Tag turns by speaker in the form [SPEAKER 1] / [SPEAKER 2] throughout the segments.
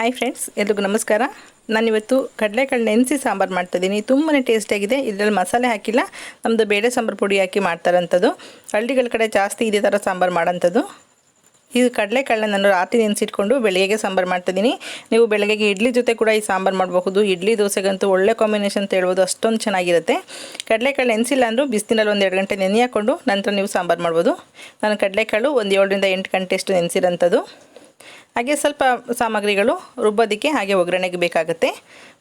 [SPEAKER 1] Hi friends ಎಲ್ರಿಗೂ ನಮಸ್ಕಾರ. ನಾನಿವತ್ತು ಕಡಲೆಕಾಳು ನೆನೆಸಿ ಸಾಂಬಾರು ಮಾಡ್ತಾಯಿದ್ದೀನಿ ತುಂಬಾ ಟೇಸ್ಟಿಯಾಗಿದೆ ಇದರಲ್ಲಿ ಮಸಾಲೆ ಹಾಕಿಲ್ಲ. ನಮ್ಮದು ಬೇಳೆ ಸಾಂಬಾರು ಪುಡಿ ಹಾಕಿ ಮಾಡ್ತಾರಂಥದ್ದು ಹಳ್ಳಿಗಳ ಕಡೆ ಜಾಸ್ತಿ ಇದೇ ಥರ ಸಾಂಬಾರು ಮಾಡೋಂಥದ್ದು ಈ ಕಡಲೆಕಾಳನ್ನ ನಾನು ರಾತ್ರಿ ನೆನೆಸಿಟ್ಕೊಂಡು ಬೆಳಗ್ಗೆಗೆ ಸಾಂಬಾರು ಮಾಡ್ತಿದ್ದೀನಿ ನೀವು ಬೆಳಗ್ಗೆಗೆ ಇಡ್ಲಿ ಜೊತೆ ಕೂಡ ಈ ಸಾಂಬಾರು ಮಾಡಬಹುದು. ಇಡ್ಲಿ, ದೋಸೆಗಂತೂ ಒಳ್ಳೆ ಕಾಂಬಿನೇಷನ್ ಅಂತ ಹೇಳ್ಬೋದು. ಅಷ್ಟೊಂದು ಚೆನ್ನಾಗಿರುತ್ತೆ. ಕಡಲೆಕಾಳು ನೆನೆಸಿಲ್ಲ ಅಂದರೂ ಬಿಸಿನಲ್ಲಿ ಒಂದು ಎರಡು ಗಂಟೆ ನೆನೆ ಹಾಕ್ಕೊಂಡು ನಂತರ ನೀವು ಸಾಂಬಾರು ಮಾಡ್ಬೋದು. ನಾನು ಕಡಲೆಕಾಳು ಒಂದು ಏಳರಿಂದ ಎಂಟು ಗಂಟೆಷ್ಟು ನೆನೆಸಿರೋಂಥದ್ದು ಹಾಗೆ ಸ್ವಲ್ಪ ಸಾಮಗ್ರಿಗಳು ರುಬ್ಬೋದಕ್ಕೆ ಹಾಗೆ ಒಗ್ಗರಣೆಗೆ ಬೇಕಾಗುತ್ತೆ.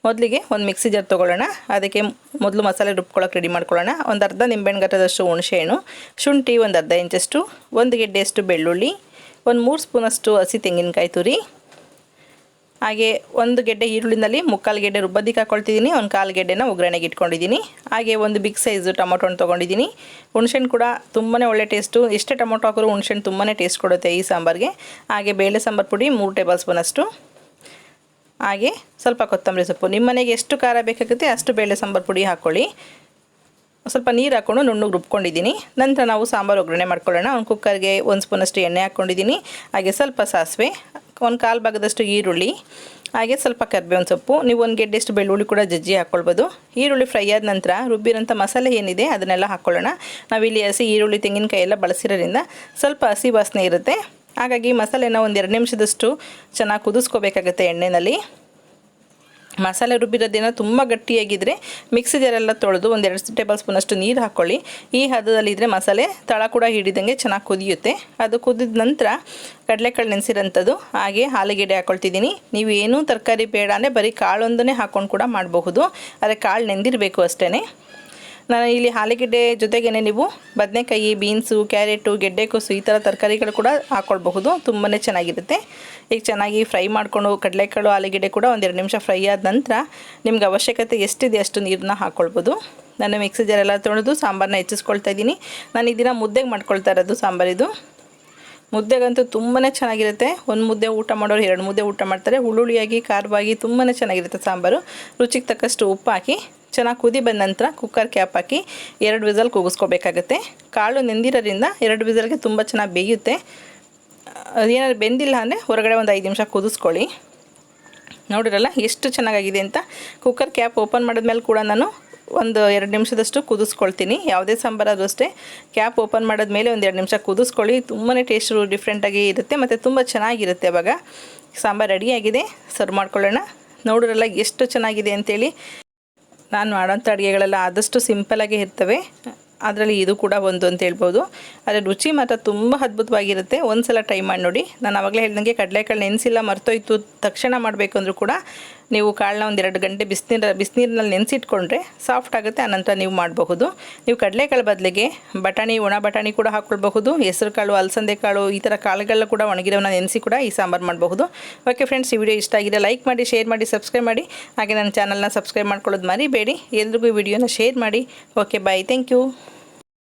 [SPEAKER 1] ಮೊದಲಿಗೆ ಒಂದು ಮಿಕ್ಸಿ ಜಾರ್ ತೊಗೊಳ್ಳೋಣ. ಅದಕ್ಕೆ ಮೊದಲು ಮಸಾಲೆ ರುಬ್ಕೊಳ್ಳೋಕೆ ರೆಡಿ ಮಾಡ್ಕೊಳ್ಳೋಣ. ಒಂದು ಅರ್ಧ ನಿಂಬೆಹಣ್ಣು ಗಟ್ಟದಷ್ಟು ಹುಣಸೆಹಣ್ಣು, ಶುಂಠಿ ಒಂದು ಅರ್ಧ ಇಂಚಷ್ಟು, ಒಂದು ಗೆಡ್ಡೆಯಷ್ಟು ಬೆಳ್ಳುಳ್ಳಿ, ಒಂದು ಮೂರು ಸ್ಪೂನಷ್ಟು ಹಸಿ ತೆಂಗಿನಕಾಯಿ ತುರಿ ಹಾಗೆ ಒಂದು ಗೆಡ್ಡೆ ಈರುಳ್ಳಿನಲ್ಲಿ ಮುಕ್ಕಾಲು ಗೆಡ್ಡೆ ರುಬ್ಬದಿಕ್ಕೆ ಹಾಕೊಳ್ತಿದ್ದೀನಿ, ಒಂದು ಕಾಲು ಗೆಡ್ಡೆನ ಒಗ್ಗರಣೆಗೆ ಇಟ್ಕೊಂಡಿದ್ದೀನಿ. ಹಾಗೆ ಒಂದು ಬಿಗ್ ಸೈಜು ಟೊಮೊಟೊನ ತೊಗೊಂಡಿದ್ದೀನಿ. ಹುಣ್ಸೆಣ್ಣು ಕೂಡ ತುಂಬಾ ಒಳ್ಳೆ ಟೇಸ್ಟು ಎಷ್ಟೇ ಟೊಮೊಟೊ ಹಾಕಿದ್ರು ಹುಣ್ಸೆಣ್ಣು ತುಂಬಾ ಟೇಸ್ಟ್ ಕೊಡುತ್ತೆ ಈ ಸಾಂಬಾರಿಗೆ. ಹಾಗೆ ಬೇಳೆ ಸಾಂಬಾರು ಪುಡಿ ಮೂರು ಟೇಬಲ್ ಸ್ಪೂನಷ್ಟು ಹಾಗೆ ಸ್ವಲ್ಪ ಕೊತ್ತಂಬರಿ ಸೊಪ್ಪು. ನಿಮ್ಮ ಮನೆಗೆ ಎಷ್ಟು ಖಾರ ಬೇಕಾಗುತ್ತೆ ಅಷ್ಟು ಬೇಳೆ ಸಾಂಬಾರು ಪುಡಿ ಹಾಕ್ಕೊಳ್ಳಿ ಸ್ವಲ್ಪ ನೀರು ಹಾಕ್ಕೊಂಡು ನುಣ್ಣಗೆ ರುಬ್ಕೊಂಡಿದ್ದೀನಿ. ನಂತರ ನಾವು ಸಾಂಬಾರು ಒಗ್ಗರಣೆ ಮಾಡ್ಕೊಳ್ಳೋಣ. ಒಂದು ಕುಕ್ಕರ್ಗೆ ಒಂದು ಸ್ಪೂನಷ್ಟು ಎಣ್ಣೆ ಹಾಕ್ಕೊಂಡಿದ್ದೀನಿ ಹಾಗೆ ಸ್ವಲ್ಪ ಸಾಸಿವೆ, ಒಂದು ಕಾಲು ಭಾಗದಷ್ಟು ಈರುಳ್ಳಿ, ಹಾಗೆ ಸ್ವಲ್ಪ ಕರ್ಬೇವಿನ ಸೊಪ್ಪು. ನೀವು ಒಂದು ಗೆಡ್ಡೆಷ್ಟು ಬೆಳ್ಳುಳ್ಳಿ ಕೂಡ ಜಜ್ಜಿ ಹಾಕ್ಕೊಳ್ಬೋದು ಈರುಳ್ಳಿ ಫ್ರೈ ಆದ ನಂತರ ರುಬ್ಬಿರೋಂಥ ಮಸಾಲೆ ಏನಿದೆ ಅದನ್ನೆಲ್ಲ ಹಾಕ್ಕೊಳ್ಳೋಣ ನಾವಿಲ್ಲಿ ಹಸಿ ಈರುಳ್ಳಿ ತೆಂಗಿನಕಾಯಿ ಎಲ್ಲ ಬಳಸಿರೋದ್ರಿಂದ ಸ್ವಲ್ಪ ಹಸಿ ವಾಸನೆ ಇರುತ್ತೆ. ಹಾಗಾಗಿ ಮಸಾಲೆನ ಒಂದು ಎರಡು ನಿಮಿಷದಷ್ಟು ಚೆನ್ನಾಗಿ ಕುದಿಸ್ಕೋಬೇಕಾಗುತ್ತೆ ಎಣ್ಣೆಯಲ್ಲಿ ಮಸಾಲೆ ರುಬ್ಬಿರೋದೇನೋ ತುಂಬ ಗಟ್ಟಿಯಾಗಿದ್ದರೆ ಮಿಕ್ಸಿ ಜಾರೆಲ್ಲ ತೊಳೆದು ಒಂದು ಎರಡು ಟೇಬಲ್ ಸ್ಪೂನಷ್ಟು ನೀರು ಹಾಕ್ಕೊಳ್ಳಿ ಈ ಹದದಲ್ಲಿದ್ದರೆ ಮಸಾಲೆ ತಳ ಕೂಡ ಹಿಡಿದಂಗೆ ಚೆನ್ನಾಗಿ ಕುದಿಯುತ್ತೆ. ಅದು ಕುದಿದ ನಂತರ ಕಡಲೆಕಾಳು ನೆನೆಸಿರೋಂಥದ್ದು, ಹಾಗೆ ಆಲೂಗೆಡ್ಡೆ ಹಾಕ್ಕೊಳ್ತಿದ್ದೀನಿ ನೀವು ಏನೂ ತರಕಾರಿ ಬೇಡ ಅಂದರೆ ಬರೀ ಕಾಳೊಂದನ್ನೇ ಹಾಕ್ಕೊಂಡು ಕೂಡ ಮಾಡಬಹುದು. ಆದರೆ ಕಾಳು ನೆಂದಿರಬೇಕು ಅಷ್ಟೇ ನಾನು ಇಲ್ಲಿ ಆಲೂಗೆಡ್ಡೆ ಜೊತೆಗೇನೆ ನೀವು ಬದನೆಕಾಯಿ, ಬೀನ್ಸು, ಕ್ಯಾರೆಟು ಗೆಡ್ಡೆಕೋಸು ಈ ಥರ ತರಕಾರಿಗಳು ಕೂಡ ಹಾಕ್ಕೊಳ್ಬಹುದು ತುಂಬಾ ಚೆನ್ನಾಗಿರುತ್ತೆ. ಈಗ ಚೆನ್ನಾಗಿ ಫ್ರೈ ಮಾಡಿಕೊಂಡು ಕಡಲೆಕಾಳು, ಆಲೂಗೆಡ್ಡೆ ಕೂಡ ಒಂದೆರಡು ನಿಮಿಷ ಫ್ರೈ ಆದ ನಂತರ ನಿಮ್ಗೆ ಅವಶ್ಯಕತೆ ಎಷ್ಟಿದೆ ಅಷ್ಟು ನೀರನ್ನ ಹಾಕ್ಕೊಳ್ಬೋದು ನಾನು ಮಿಕ್ಸಿ ಜಾರೆಲ್ಲ ತೊಳೆದು ಸಾಂಬಾರನ್ನ ಹೆಚ್ಚಿಸ್ಕೊಳ್ತಾ ಇದ್ದೀನಿ. ನಾನು ಈ ದಿನ ಮುದ್ದೆಗೆ ಮಾಡ್ಕೊಳ್ತಾ ಇರೋದು ಸಾಂಬಾರಿದು ಮುದ್ದೆಗಂತೂ ತುಂಬಾ ಚೆನ್ನಾಗಿರುತ್ತೆ. ಒಂದು ಮುದ್ದೆ ಊಟ ಮಾಡೋರು ಎರಡು ಮುದ್ದೆ ಊಟ ಮಾಡ್ತಾರೆ. ಹುಳುಳಿಯಾಗಿ ಖಾರವಾಗಿ ತುಂಬಾ ಚೆನ್ನಾಗಿರುತ್ತೆ ಸಾಂಬಾರು. ರುಚಿಗೆ ತಕ್ಕಷ್ಟು ಉಪ್ಪು ಹಾಕಿ ಚೆನ್ನಾಗಿ ಕುದಿ ಬಂದ ನಂತರ ಕುಕ್ಕರ್ ಕ್ಯಾಪ್ ಹಾಕಿ ಎರಡು ವಿಸಲ್ ಕೂಗಿಸ್ಕೋಬೇಕಾಗತ್ತೆ. ಕಾಳು ನೆಂದಿರೋದ್ರಿಂದ ಎರಡು ವಿಸಲ್ಗೆ ತುಂಬ ಚೆನ್ನಾಗಿ ಬೇಯುತ್ತೆ. ಅದೇನಾದ್ರು ಬೆಂದಿಲ್ಲ ಅಂದರೆ ಹೊರಗಡೆ ಒಂದು ಐದು ನಿಮಿಷ ಕುದಿಸ್ಕೊಳ್ಳಿ. ನೋಡಿರಲ್ಲ ಎಷ್ಟು ಚೆನ್ನಾಗಾಗಿದೆ ಅಂತ. ಕುಕ್ಕರ್ ಕ್ಯಾಪ್ ಓಪನ್ ಮಾಡಿದ್ಮೇಲೆ ಕೂಡ ನಾನು ಒಂದು ಎರಡು ನಿಮಿಷದಷ್ಟು ಕುದಿಸ್ಕೊಳ್ತೀನಿ. ಯಾವುದೇ ಸಾಂಬಾರಾದರೂ ಅಷ್ಟೇ. ಕ್ಯಾಪ್ ಓಪನ್ ಮಾಡಿದ್ಮೇಲೆ ಒಂದು ಎರಡು ನಿಮಿಷ ಕುದಿಸ್ಕೊಳ್ಳಿ. ತುಂಬಾ ಟೇಸ್ಟು ಡಿಫ್ರೆಂಟಾಗಿ ಇರುತ್ತೆ ಮತ್ತು ತುಂಬ ಚೆನ್ನಾಗಿರುತ್ತೆ ಅವಾಗ. ಸಾಂಬಾರು ರೆಡಿಯಾಗಿದೆ ಸರ್ವ್ ಮಾಡ್ಕೊಳ್ಳೋಣ. ನೋಡಿರಲ್ಲ ಎಷ್ಟು ಚೆನ್ನಾಗಿದೆ ಅಂತೇಳಿ. ನಾನು ಮಾಡೋಂಥ ಅಡುಗೆಗಳೆಲ್ಲ ಆದಷ್ಟು ಸಿಂಪಲಾಗಿ ಇರ್ತವೆ. ಅದರಲ್ಲಿ ಇದು ಕೂಡ ಒಂದು ಅಂತ ಹೇಳ್ಬೋದು. ಆದರೆ ರುಚಿ ಮಾತ್ರ ತುಂಬ ಅದ್ಭುತವಾಗಿರುತ್ತೆ. ಒಂದು ಸಲ ಟ್ರೈ ಮಾಡಿ ನೋಡಿ. ನಾನು ಆವಾಗಲೇ ಹೇಳಿದಂಗೆ ಕಡಲೆಕಾಳು ನೆನೆಸಿಲ್ಲ, ಮರ್ತೋಯ್ತು, ತಕ್ಷಣ ಮಾಡಬೇಕು ಅಂದರೂ ಕೂಡ ನೀವು ಕಾಳನ್ನ ಒಂದು ಎರಡು ಗಂಟೆ ಬಿಸಿನೀರ, ಬಿಸಿನೀರಿನಲ್ಲಿ ನೆನೆಸಿಟ್ಕೊಂಡ್ರೆ ಸಾಫ್ಟ್ ಆಗುತ್ತೆ, ಆನಂತರ ನೀವು ಮಾಡಬಹುದು. ನೀವು ಕಡಲೆಕಾಳು ಬದಲಿಗೆ ಬಟಾಣಿ, ಒಣ ಬಟಾಣಿ ಕೂಡ ಹಾಕ್ಕೊಳ್ಬಹುದು ಹೆಸರು ಕಾಳು, ಅಲಸಂದೆ ಕಾಳು, ಈ ಥರ ಕಾಳುಗಳನ್ನ ಕೂಡ ಒಣಗಿರೋನ ನೆನೆಸಿ ಕೂಡ ಈ ಸಾಂಬಾರು ಮಾಡಬಹುದು. ಓಕೆ ಫ್ರೆಂಡ್ಸ್ ಈ ವಿಡಿಯೋ ಇಷ್ಟ ಆಗಿದೆ ಲೈಕ್ ಮಾಡಿ ಶೇರ್ ಮಾಡಿ ಸಬ್ಸ್ಕ್ರೈಬ್ ಮಾಡಿ, ಹಾಗೆ ನನ್ನ ಚಾನಲ್ನ ಸಬ್ಸ್ಕ್ರೈಬ್ ಮಾಡ್ಕೊಳ್ಳೋದು ಮರಿಬೇಡಿ. ಎಲ್ರಿಗೂ ಈ ವಿಡಿಯೋನ ಶೇರ್ ಮಾಡಿ. Okay bye thank you